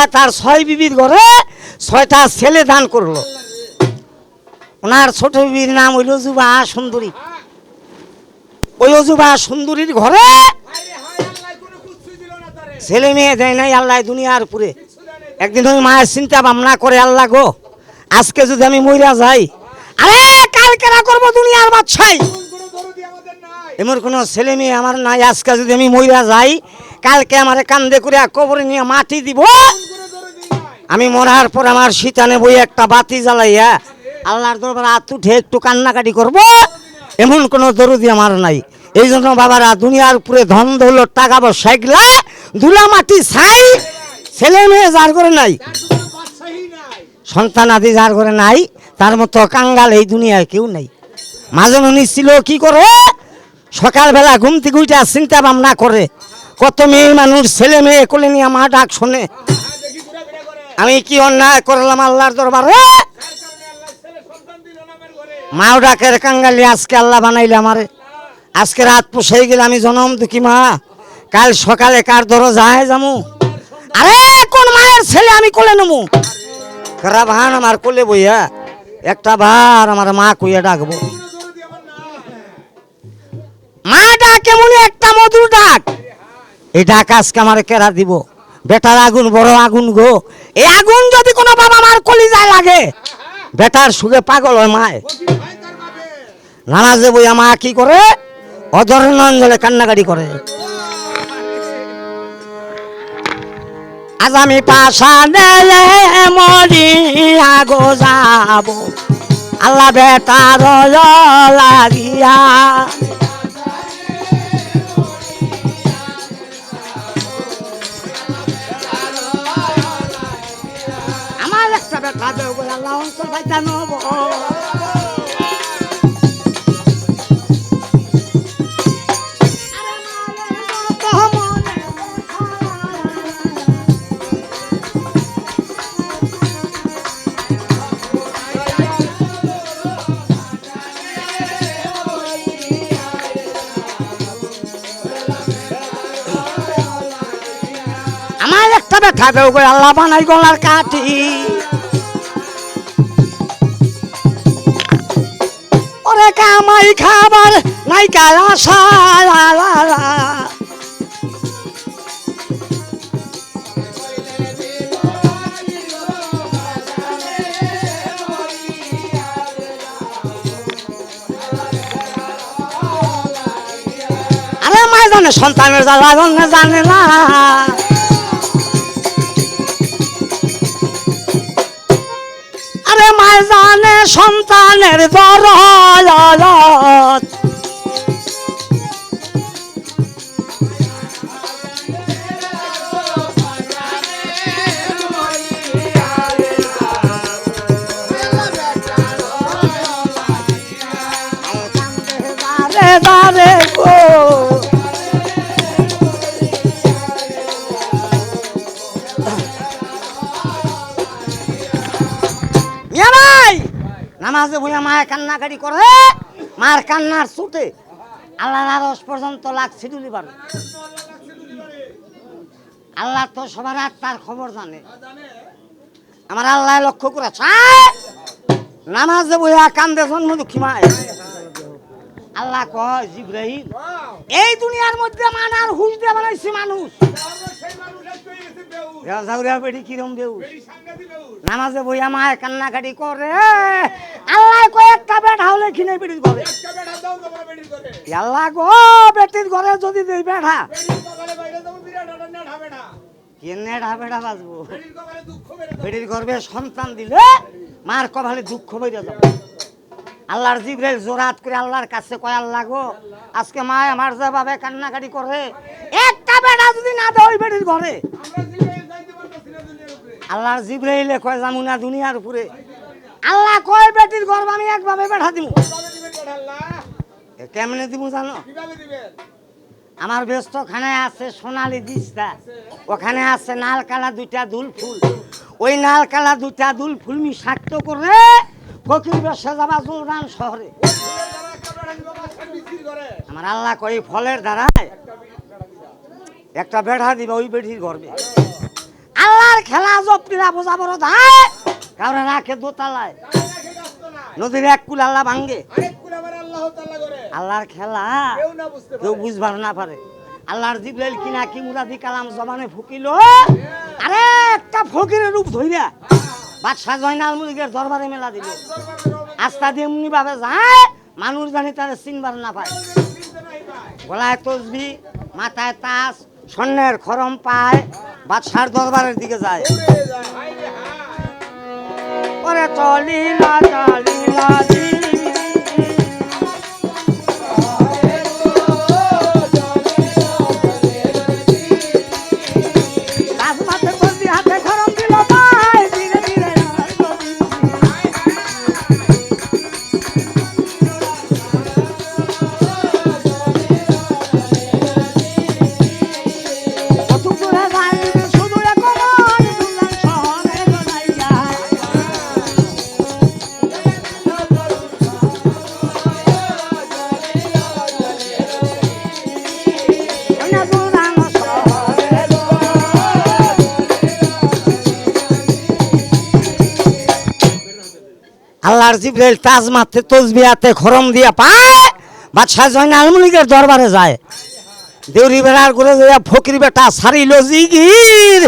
আল্লাহ তার ছয় বিবির ঘরে ছয়টা ছেলে দান করল। ওনার ছোট বিবির নাম হইল যুবা সুন্দরী। ওই অজুবা সুন্দরীর ঘরে ছেলে মেয়ে দেয় নাই আল্লাহ দুনিয়ার উপরে। একদিন ওই মায়ের চিন্তা ভাবনা করে, আল্লাহ গো, আজকে যদি আমি মইরা যাই, আরে কালকে না করব দুনিয়ার বাচ্চাই এমন কোনো ছেলে মেয়ে আমার নাই, আজকে যদি আমি মইরা যাই, কালকে আমার কান্দে করে কবরে নিয়ে মাটি দিব। আমি মরার পর আমার শীতানে বই একটা বাতি জ্বালাইয়া আল্লাহর দরবার হাত উঠে একটু কান্নাকাটি করব। এমন কোনো দরদি আমার নাই। এই জন্য বাবারা, দুনিয়ার উপরে ধন দৌলত টাকা পয়সা ধুলা মাটি ছাই, ছেলে মেয়ে যার করে নাই, সন্তান আদি যার করে নাই, তার মতো কাঙ্গাল এই দুনিয়ায় কেউ নাই। মাজন ছিল, কি করে? সকালবেলা ঘুম থেকে চিন্তা ভাবনা করে, কত মেয়ে মানুষ, ছেলে মেয়ে কোলে নিয়ে মা ডাক শোনে। আমি কি অন্যায় করলাম আল্লাহর দরবারে? মাও ডাকের কাঙ্গালি, আজকে আল্লাহ বানাইলে আমারে। আজকে রাত পোষাই গেলে আমি জনম দুঃখী মা। কাল সকালে কার ধরো যায় যামু? আরে, কোন মায়ের ছেলে আমি কোলে নেব কারা ভান আমার কোলে বইয়া, একটা বার আমার মা কইয়া ডাকবো। মা ডাক এমনই একটা মধুর ডাক। এই ডাক আজকে আমার কেরা দিব? বেটার আগুন, বড় আগুন গো। এই আগুন যদি কোনো বাবা মার কলিজায় লাগে, বেটার সুখে পাগল হয় মায়। নামাজে বইয়া মা কি করে? অধরণঞ্জলে কান্নাকাটি করে। আজ আমি পাশা দেলে মরি আগো যাব। আল্লাহ বেটার লাগিয়া আমার একটা বেটা দেব বলে আল্লাহ অন্তর ভাইটা নব আমার একটা ব্যথা গো, আল্লাহ বানাই গলার কাঠি। কামাই খাবার নাই কালা সারা আরে মায় জানে সন্তানের জ্বালা জানে না জানে সন্তানের দরদ দারে দারে গো নামাজে বইয়া মায়ের কান্নাকাটি করে মার কান্নার ছুটে আল্লাহ আরস পর্যন্ত লাগ ছিটুলি পারে। আল্লাহ তো সবার আত্মার খবর জানে। আমার আল্লাহ লক্ষ্য করে চায় নামাজে বইয়া কান্দে জন্ম দুঃখী মায় আল্লাহ কয় জিব্রাহিম এই দুনিয়ার মধ্যে মানার হুশ দিয়ে বানাইছি মানুষ। কিরম দেউ নামাজে বইয়া মায়ের কান্নাকাটি করে। আল্লাহ কয়েকটা বেটা হলে কিনে করে আল্লাহ গো বেটির ঘরে যদি দেই বেটা। কেনে বেটা। বাজবো? বেটির গর্বে সন্তান দিলে মার কপালে দুঃখ বেড়ে যাবে। আল্লাহর জিব্রাইল জোরাত করে আল্লাহর কাছে কয় আল্লাহ গো আজকে মা আমার যেভাবে কান্নাকাটি করে। বেটা না না আমার ব্যস্ত খানে আছে সোনালি দিস্তা। ওখানে আছে নাল কালা দুইটা দুল ফুল। ওই নাল কালা দুইটা দুল ফুল মি শাক্ত করে ফকির ব্যবসা যাবা জোরান শহরে। আমার আল্লাহ কই ফলের দ্বারায় একটা বেড়া দিবা ওই বেঠির গর্বে। আল্লাহ আল্লাহর খেলা জপিরা বোঝা বড় ধায় কারণ রাখে দোতালায়। নদীর এক কুল আল্লাহ ভাঙ্গে। আল্লাহর খেলা কেউ বুঝবার না পারে। আল্লাহর জিব্রাইল কিনা কি মুরাদি কালাম জবানে ফুকিল? আরে একটা ফকিরের রূপ ধইরা বাদশাহ জয়নাল মুলিকের দরবারে মেলা দিল। আস্তা দিয়ে এমনি ভাবে যায় মানুষ জানি তারা চিনবার না পায়। গলায় তসবি মাথায় তাস স্বর্ণের খরম পায় বাদশার দরবারের দিকে যায়। চলি না চলি না আল্লাহর জিব্রাইল তাজ মারতে তসবিয়াতে খরম দিয়া পায়, বাদশাহ জয়ন আলমলিকের দরবারে যায়। দেউরি বেড়ার করে যাইয়া ফকির বেটা সারিল জিগির।